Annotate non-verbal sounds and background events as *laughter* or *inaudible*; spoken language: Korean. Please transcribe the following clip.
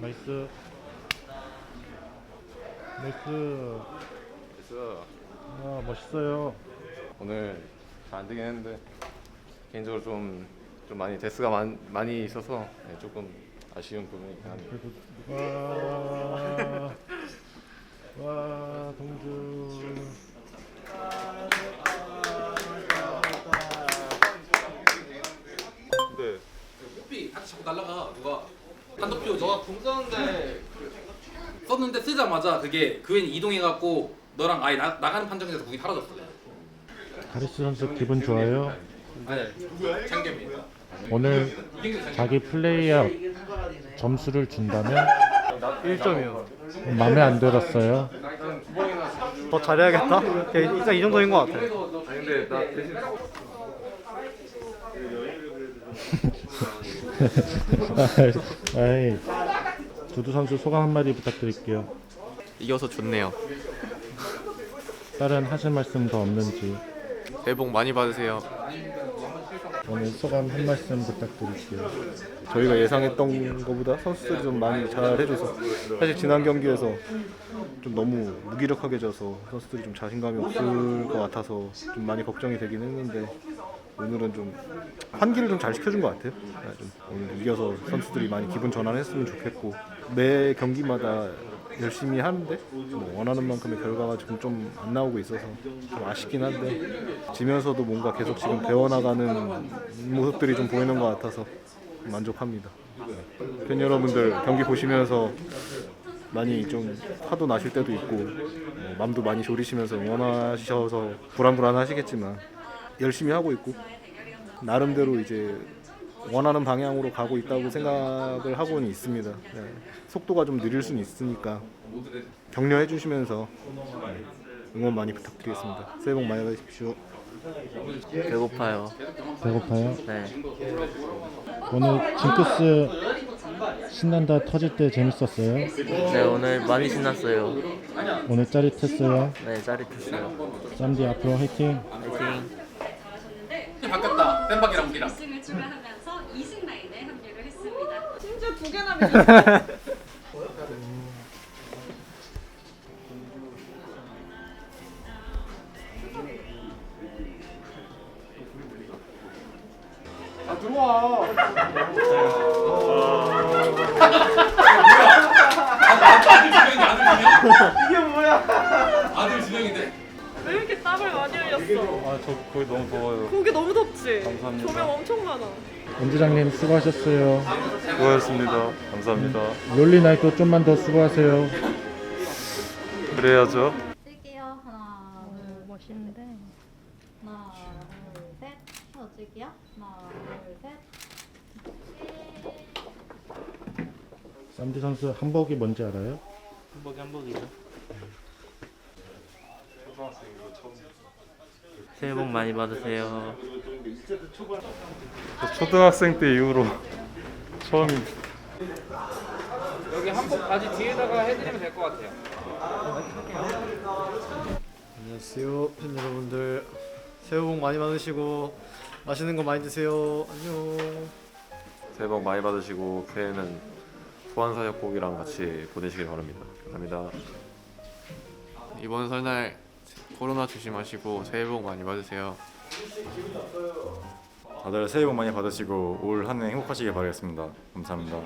나이스. 나이스. 그래서 아 멋있어요. 오늘 잘 안 되긴 했는데 개인적으로 좀, 좀 많이 데스가 많, 많이 있어서 네, 조금 아쉬운 부분이 있긴. 그래도 와, 와 동주. 네. 삐 다시 자꾸 날라가. 누가 단독표 너가 공 썼는데 썼는데 쓰자마자 그게 그웬 이동해갖고 너랑 아예 나, 나가는 판정에서 공이 사라졌어. 가리스 선수 기분 좋아요? 아니 창겸이 오늘 자기 플레이에 점수를 준다면 *laughs* 1점이요. 마음에 안 들었어요 더 잘해야겠다. 예, 일단 이 정도인 것 같아요. 아니 근데 나 대신 *laughs* 아이, 두두 선수 소감 한마디 부탁드릴게요 이겨서 좋네요. 다른 하실 말씀 더 없는지 새해 복 많이 받으세요. 오늘 소감 한 말씀 부탁드릴게요 저희가 예상했던 것보다 선수들이 좀 많이 잘 해줘서 사실 지난 경기에서 좀 너무 무기력하게 져서 선수들이 좀 자신감이 없을 것 같아서 좀 많이 걱정이 되긴 했는데 오늘은 좀 환기를 좀 잘 시켜준 것 같아요. 네, 좀 오늘 이겨서 선수들이 많이 기분 전환했으면 좋겠고 매 경기마다 열심히 하는데 뭐 원하는 만큼의 결과가 지금 좀 안 나오고 있어서 좀 아쉽긴 한데 지면서도 뭔가 계속 지금 배워나가는 모습들이 좀 보이는 것 같아서 만족합니다. 팬 여러분들 경기 보시면서 많이 좀 화도 나실 때도 있고 뭐 맘도 많이 졸이시면서 응원하셔서 불안불안하시겠지만 열심히 하고 있고 나름대로 이제 원하는 방향으로 가고 있다고 생각을 하고는 있습니다. 네. 속도가 좀 느릴 수는 있으니까 격려해 주시면서 네, 응원 많이 부탁드리겠습니다. 새해 복 많이 받으십시오. 배고파요. 배고파요? 네. 오늘 징크스 신난다 터질 때 재밌었어요? 네 오늘 많이 신났어요. 오늘 짜릿했어요? 네 짜릿했어요. 쌈디 앞으로 화이팅! 화이팅. 바뀌었다 센박이랑 우리랑 2승을 추가하면서 2승 라인에 합류를 했습니다. 심지어 두 개나 밀렸어. 이게 *laughs* 많이 흘렸어? 아 저 거기 너무 더워요. 거기 너무 덥지? 감사합니다. 조명 엄청 많아. 원주장님 수고하셨어요 수고하셨습니다. 감사합니다. 롤리 나이도 좀만 더 수고하세요 그래야죠. 찔게요. 하나, 둘, 멋있는데. 하나, 둘, 셋. 더 찔게요. 하나, 둘, 셋. 쌈디 선수 한복이 뭔지 알아요? 한복이 한복이죠. 새해 복 많이 받으세요. 저 초등학생 때 이후로 처음입니다. 여기 한복 바지 뒤에다가 해드리면 될 것 같아요 안녕하세요 팬 여러분들 새해 복 많이 받으시고 맛있는 거 많이 드세요 안녕 새해 복 많이 받으시고 새해는 소환사역복이랑 같이 보내시길 바랍니다. 감사합니다. 이번 설날 코로나 조심하시고 새해 복 많이 받으세요. 다들 새해 복 많이 받으시고 올 한 해 행복하시길 바라겠습니다. 감사합니다.